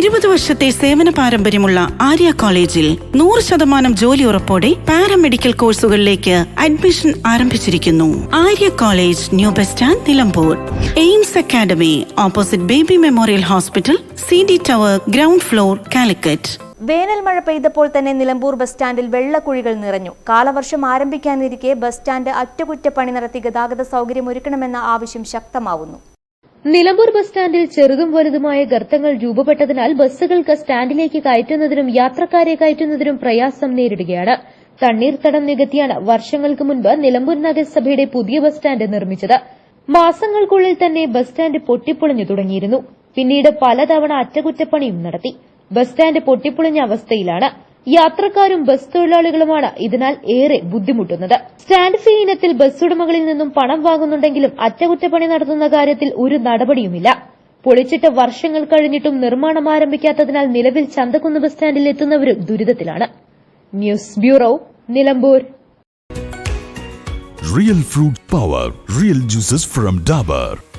ഇരുപത് വർഷത്തെ സേവന പാരമ്പര്യമുള്ള ആര്യ കോളേജിൽ നൂറ് ശതമാനം ജോലി ഉറപ്പോടെ പാരാമെഡിക്കൽ കോഴ്സുകളിലേക്ക് അഡ്മിഷൻ ആരംഭിച്ചിരിക്കുന്നു. Arya College new bus stand Nilambur. Aims Academy opposite Baby Memorial Hospital C D tower ground floor Calicut. വേനൽ മഴ പെയ്തപ്പോൾ തന്നെ നിലമ്പൂർ ബസ് സ്റ്റാൻഡിൽ വെള്ളക്കുഴികൾ നിറഞ്ഞു. കാലവർഷം ആരംഭിക്കാനിരിക്കെ ബസ് സ്റ്റാൻഡ് അറ്റകുറ്റപ്പണി നടത്തി ഗതാഗത സൗകര്യം ഒരുക്കണമെന്ന ആവശ്യം ശക്തമാവുന്നു. നിലമ്പൂർ ബസ് സ്റ്റാൻഡിൽ ചെറുതും വലുതുമായ ഗർത്തങ്ങൾ രൂപപ്പെട്ടതിനാൽ ബസ്സുകൾക്ക് സ്റ്റാൻഡിലേക്ക് കയറ്റുന്നതിനും യാത്രക്കാരെ കയറ്റുന്നതിനും പ്രയാസം നേരിടുകയാണ്. തണ്ണീർത്തടം നികത്തിയാണ് വർഷങ്ങൾക്ക് മുൻപ് നിലമ്പൂർ നഗരസഭയുടെ പുതിയ ബസ് സ്റ്റാൻഡ് നിർമ്മിച്ചത്. മാസങ്ങൾക്കുള്ളിൽ തന്നെ ബസ് സ്റ്റാൻഡ് പൊട്ടിപ്പൊളിഞ്ഞു തുടങ്ങിയിരുന്നു. പിന്നീട് പലതവണ അറ്റകുറ്റപ്പണിയും നടത്തി. ബസ് സ്റ്റാൻഡ് പൊട്ടിപ്പൊളിഞ്ഞ അവസ്ഥയിലാണ്. യാത്രക്കാരും ബസ് തൊഴിലാളികളുമാണ് ഇതിനാൽ ഏറെ ബുദ്ധിമുട്ടുന്നത്. സ്റ്റാൻഡ് ഫീ ഇനത്തിൽ ബസ് ഉടമകളിൽ നിന്നും പണം വാങ്ങുന്നുണ്ടെങ്കിലും അറ്റകുറ്റപ്പണി നടത്തുന്ന കാര്യത്തിൽ ഒരു നടപടിയുമില്ല. പൊളിച്ചിട്ട് വർഷങ്ങൾ കഴിഞ്ഞിട്ടും നിർമ്മാണം ആരംഭിക്കാത്തതിനാൽ നിലവിൽ ചന്തക്കുന്ന് ബസ് സ്റ്റാൻഡിൽ എത്തുന്നവരും ദുരിതത്തിലാണ്. News bureau Nilambur. Real fruit power real juices from Dabur.